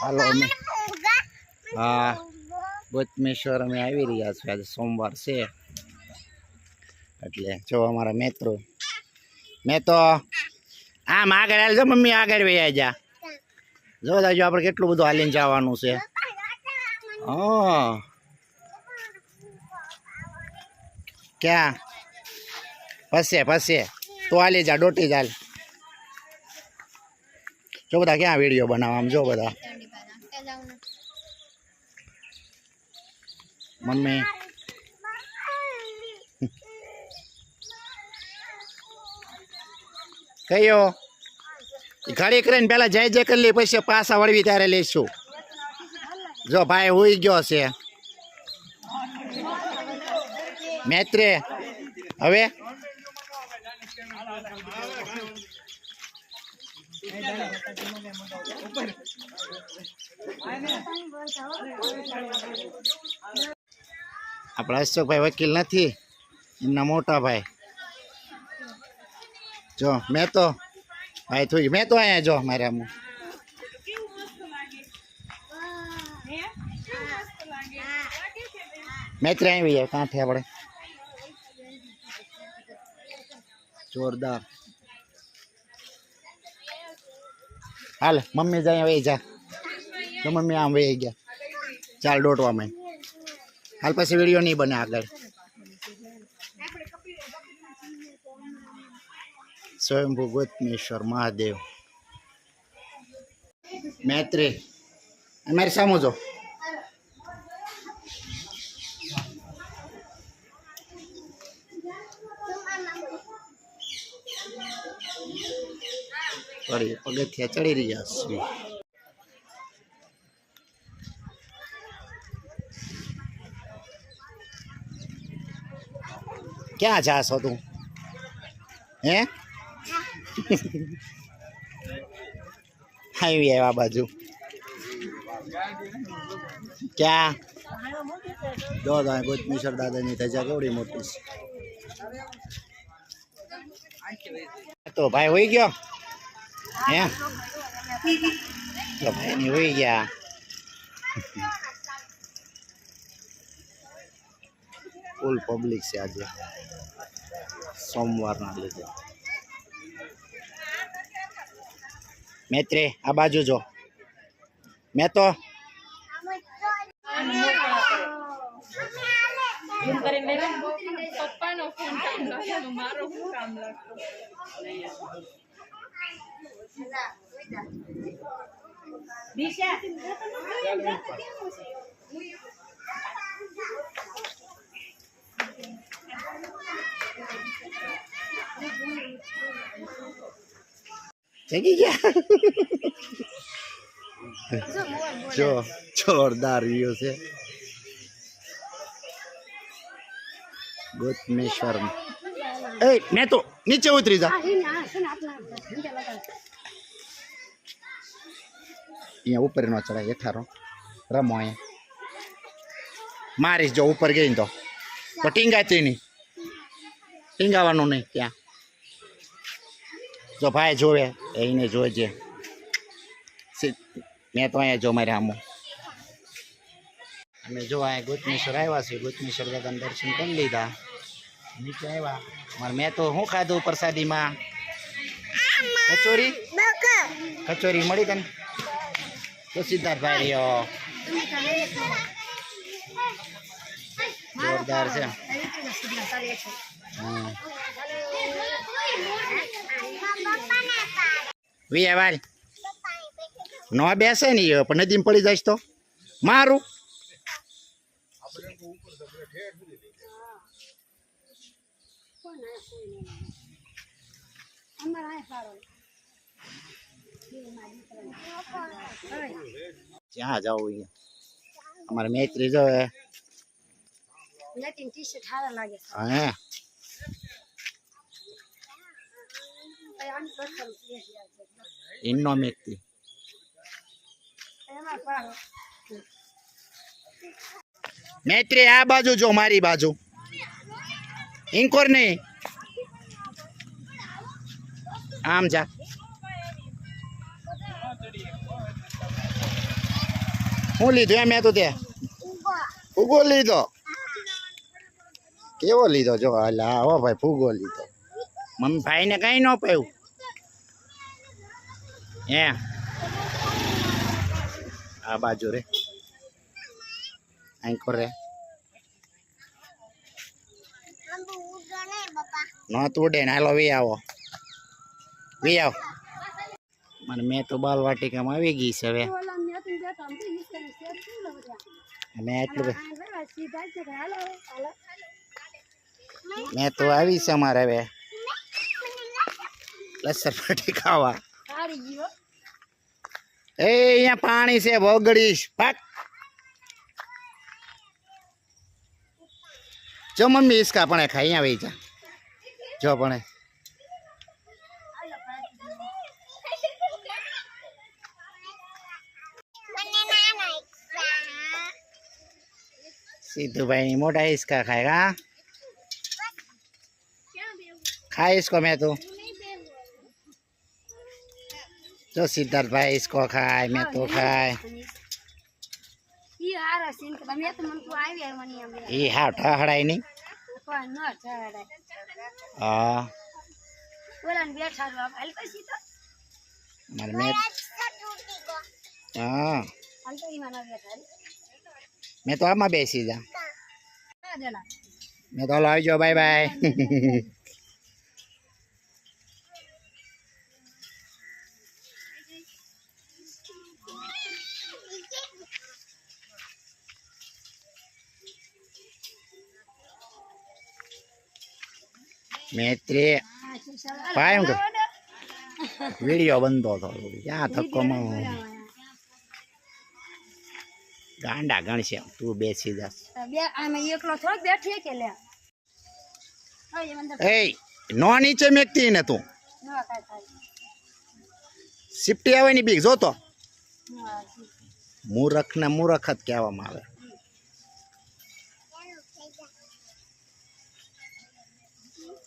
હાલો અમે. હા ગોતમેશ્વર અમે આવી રહ્યા છીએ. આજે સોમવાર છે. એટલે જો અમારા મિત્રો. મેં તો આમ આગળ હાલ જો મમ્મી આગળ વૈયા જા. જો દાજો આપણે કેટલું બધું હાલીને જવાનું છે. હા. ક્યાં? ફસે ફસે. તો હાલી જા, ડોટી ચાલ જો બધા ક્યાં વીડિયો બનાવવા આમ જો બધા. મમ્મી. કયો? ઘડી કરીને પેલા જય જય કરી લઈ પછી પાછા વળવી ત્યારે લઈશું. જો ભાઈ હોઈ ગયો છે. મૈત્રે, હવે? આપણા અશોકભાઈ વકીલ નથી, એમના મોટા ભાઈ. જો, મેં તો, ભાઈ થોડી, મેં તો અહીંયા જો મારે આમ. મેત્રે આવી જાય કાંઠે આપણે. જોરદાર. હાલ, મમ્મી જાય વહી જા. તો મમ્મી આમ વહી ગયા. ચાલ દોટવા દોટવામાં હાલ પછી વીડિયો નહીં બને આગળ. સ્વયંભૂ ગોતમેશ્વર મહાદેવ. મૈત્રી, અમારી સામું જો. પગથિયા ચડી રહ્યા છીએ ક્યાં જાશો તું? હે? આવી આવ્યા બાજુ. ક્યાં? જો તમે ગોતમીશ્વર દાદાની ધજા કેવડી મોટી છે. તો ભાઈ હોઈ ગયો? હે? તો ભાઈ ની હોઈ ગયા. ફૂલ પબ્લિક છે આજે. સોમવારના લીધે. મૈત્રે આ બાજુ જો. મેં તો એમ જગી ગયા જો જોરદાર વ્યૂ છે ગોતમેશ્વર એ મેં તો નીચે ઉતરી જા અહીંયા ઉપર નો ચડાય હેઠારો રમો અહીંયા મારીશ જો ઉપર ગઈ તો ટીંગાતી નહીં ટીંગાવાનું નહીં ત્યાં જો ભાઈ જોવે એને જોજે. મેં તો અહીંયા જો મારે આમો. અમે જો અહીંયા ગોતમેશ્વર આવ્યા છીએ. ગોતમેશ્વર દાદાને દર્શન કરી લીધા. નીચે આવ્યા. મારે મેં તો શું ખાધું પ્રસાદીમાં? કચોરી? કચોરી મળી તને? તો સિદ્ધાર્થભાઈ રહ્યો. જોરદાર છે. હમ. વિયા વાલ. નો બેસે નહીં હવે, પણ નદીમાં પડી જાય તો. મારું. ક્યાં જાવ અમારે મૈત્રી જો હે. ટી શર્ટ હારા લાગે છે. હે. ઇન્નો મૈત્રી આ બાજુ જો, મારી બાજુ. ઇન્કોર નહીં. આમ જા. હું લીધું એમ, મેં તો તે ફૂગો લીધો. કેવો લીધો? જો અલા હો ભાઈ, ફૂગો લીધો. મમ્મી ભાઈને કઈ ન પાયું. હે? આ બાજુ રે. અહીં રે. ન તૂટે ને, હાલો વી આવો. વી આવો. મને મેં તો બાલ વાટિકામાં આવી ગઈ છે હવે. મેં એટલું મેં તો આવી છે અમારે હવે. લસર પાટી ખાવા. હારી ગયો એ અહીંયા પાણી છે ભોગડીશ પાક જો મમ્મી ઈસકા પણ ખાઈ અહીંયા વહી જા જો પણ સિદ્ધુભાઈ ની મોટા હિસકા ખાય હા ખાય इसको मैं तो જો સિદ્ધાર્થભાઈ ઇસકો ખાય મેં તો ખાય. એ હા ઠહડાય નહીં. હા. હા. મેં તો આમાં બેસી જા. મેં તો લાવજો બાય બાય. મેત્રી. પાય હું વીડિયો બનતો હતો. ક્યાં ધક્કો મારો ગાંડા ગણશે. તું બેસી જાસ એકલો થોડો બેઠી કે લે. એ નો નીચે મેકતી ને તું. સિફ્ટી આવે ની બીક. જોતો? તો મૂરખ ને મૂરખ જ કહેવામાં આવે.